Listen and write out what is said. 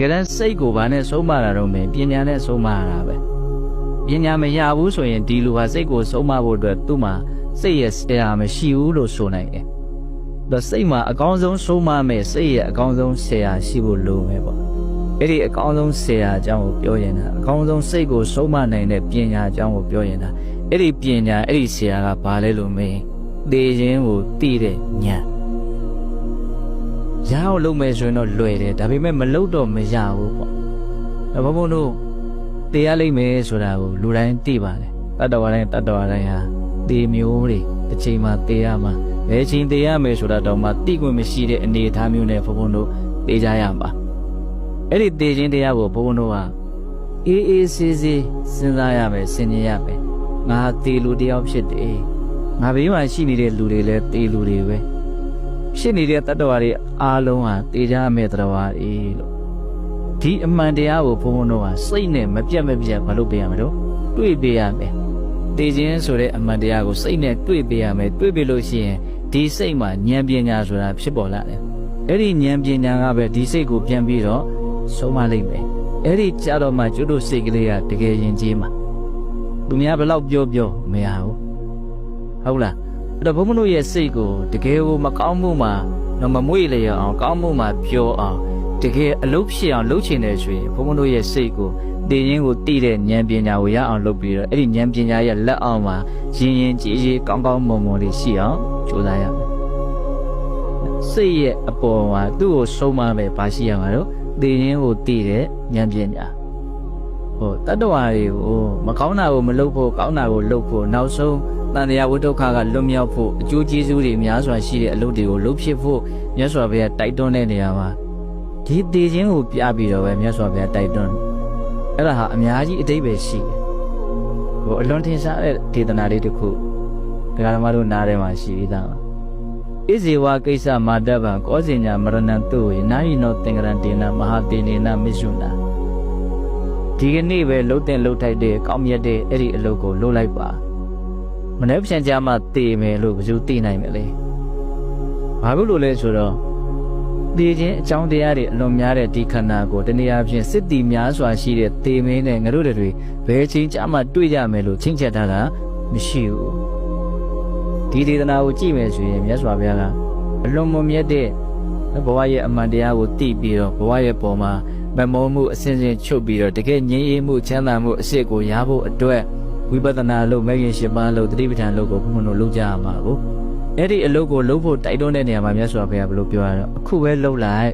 ကယ်တမ်းစိတ်ကိုဘာနဲ့ဆုံးမတာတော့မင်းပညာနဲ့ဆုံးမရတာပဲပညာမရဘူးဆိုရင်ဒီလူဟာစိတ်ကိုဆုံးမဖို့အတွက်သူ့မှာစိတ်ရဲ့ဆရာမရှိဘူးလို့ဆိုနိုင်တယ်ဒါစိတ်မှာအကောင်းဆုံးဆုံးမမယ်စိတ်ရဲ့အကောင်းဆုံးဆရာရှိဖို့လိုမယ်ပေါ့အဲ့ဒီအကောင်းဆုံးဆရာအကြောင်းကိုပြောရင်တာအကောင်းဆုံးစိတ်ကိုဆုံးမနိုင်တဲ့ပညာအကြောင်းကိုပြောရင်တာအဲ့ဒီပညာအဲ့ဒီဆရာကဘာလဲလို့မင်းသိခြင်းကိုသိတဲ့ဉာဏ် ရအောင်လုပ်မယ်ဆိုရင်တော့လွယ်တယ်ဒါပေမဲ့မလုပ်တော့မရဘူးပေါ့ဒါဘုံဘုံတို့တရားလိမ့်မယ်ဆိုတာကိုလူတိုင်းသိပါတယ်တတ္တဝါတိုင်းတတ္တဝါတိုင်းဟာတေမျိုးတွေတစ်ချိန်မှာတေရမှာဘယ်ချိန်တေရမယ်ဆိုတာတော့မှသိခွင့်မရှိတဲ့အနေအထားမျိုးနဲ့ဘုံဘုံတို့တေးကြရမှာအဲ့ဒီတေခြင်းတရားကိုဘုံဘုံတို့ဟာအေးအေးဆေးဆေးစဉ်းစားရမယ်ဆင်ခြင်ရမယ်ငါတေလူတယောက်ဖြစ်တယ်ငါဘေးမှာရှိနေတဲ့လူတွေလည်းတေလူတွေပဲ ဖြစ်နေတဲ့တတ္တဝါတွေအားလုံးဟာတေချာမဲ့တတ္တဝါတွေလို့ဒီအမှန်တရားကိုဘုံဘုံတို့ဟာစိတ်နဲ့မပြတ်မပြတ်မလုပ်ပေးရမယ်တော့တွေ့ပေးရမယ်တေခြင်းဆိုတဲ့အမှန်တရားကိုစိတ်နဲ့တွေ့ပေးရမယ်တွေ့ပေးလို့ရှိရင်ဒီစိတ်မှာဉာဏ်ပညာဆိုတာဖြစ်ပေါ်လာတယ်အဲ့ဒီဉာဏ်ပညာကပဲဒီစိတ်ကိုပြန်ပြီးတော့ဆုံးမလိုက်မယ်အဲ့ဒီကြတော့မှကျွတ်တို့စိတ်ကလေးကတကယ်ရင်ကြီးမှာသူများဘယ်လောက်ပြောပြောမရဘူးဟုတ်လား အဲ့တော့ဘုံမတို့ရဲ့စိတ်ကိုတကယ်ကိုမကောင်းမှုမှာတော့မမွေ့လျော်အောင်ကောင်းမှုမှာပြောအောင်တကယ်အလုပ်ဖြစ်အောင်လုပ်ချင်တယ်ဆိုရင်ဘုံမတို့ရဲ့စိတ်ကိုတည်ရင်ကိုတည်တဲ့ဉာဏ်ပညာကိုရအောင်လုပ်ပြီးတော့အဲ့ဒီဉာဏ်ပညာရဲ့လက်အောက်မှာရင်ရင်ကြည်ကြည်ကောင်းကောင်းမွန်မွန်လေးရှိအောင်ကြိုးစားရမယ်စိတ်ရဲ့အပေါ်မှာသူ့ကိုဆုံးမပဲပါရှိရမှာတော့တည်ရင်ကိုတည်တဲ့ဉာဏ်ပညာ ဟိုတတ္တဝါတွေကိုမကောင်းတာကိုမလုပ်ဖို့ကောင်းတာကိုလုပ်ဖို့နောက်ဆုံးတန်တရားဝိဒုက္ခကလွတ်မြောက်ဖို့အကျိုးကျေးဇူးတွေများစွာရှိတဲ့အလုပ်တွေကိုလုပ်ဖြစ်ဖို့မြတ်စွာဘုရားတိုက်တွန်းတဲ့နေရာမှာဒီတည်ခြင်းကိုပြပြီးတော့ပဲမြတ်စွာဘုရားတိုက်တွန်းအဲ့ဒါဟာအများကြီးအတိတ်ပဲရှိတယ်ဟိုအလွန်ထင်ရှားတဲ့ဒေသနာလေးတစ်ခုဒကာဓမ္မတို့နားထဲမှာရှိပြီးသားပါဣဇေဝကိစ္စမာတဗံကောဇင်ညာမရဏံတုဝေနာယိနောသင်္ကရံတေနမဟာတေနေနမစ္ဆုနာ ဒီကနေ့ပဲလှုပ်တဲ့လှုပ်ထိုက်တဲ့ကောင်းမြတ်တဲ့အဲ့ဒီအလုပ်ကိုလုပ်လိုက်ပါမနေ့ပြန်ကြမှာတည်မယ်လို့ဘယ်သူသိနိုင်မလဲ။ဘာဖြစ်လို့လဲဆိုတော့တည်ခြင်းအကြောင်းတရားတွေအလွန်များတဲ့ဒီခန္ဓာကိုတနည်းအားဖြင့်စစ်တီများစွာရှိတဲ့တည်မင်းနဲ့ငါတို့တွေဘယ်ချိန်ကြမှာတွေ့ကြမယ်လို့ချင်းချက်ထားတာမရှိဘူး။ဒီဒေသနာကိုကြည့်မယ်ဆိုရင်မြတ်စွာဘုရားကအလွန်မွန်မြတ်တဲ့ဘဝရဲ့အမှန်တရားကိုသိပြီးတော့ဘဝရဲ့ပုံမှာ မမောမှုအစဉ်စဉ်ချုပ်ပြီးတော့တကယ်ငြိမ်းအေးမှုချမ်းသာမှုအစစ်ကိုရဖို့အတွက်ဝိပဿနာလို့မဂ်ရင်ရှင်ပါလို့တတိပဋ္ဌာန်လို့ကိုဘုံဘုံတို့လုပ်ကြရမှာကိုအဲ့ဒီအလုပ်ကိုလုပ်ဖို့တိုက်တွန်းတဲ့နေရာမှာမြတ်စွာဘုရားဘယ်လိုပြောရတော့အခုပဲလုပ်လိုက်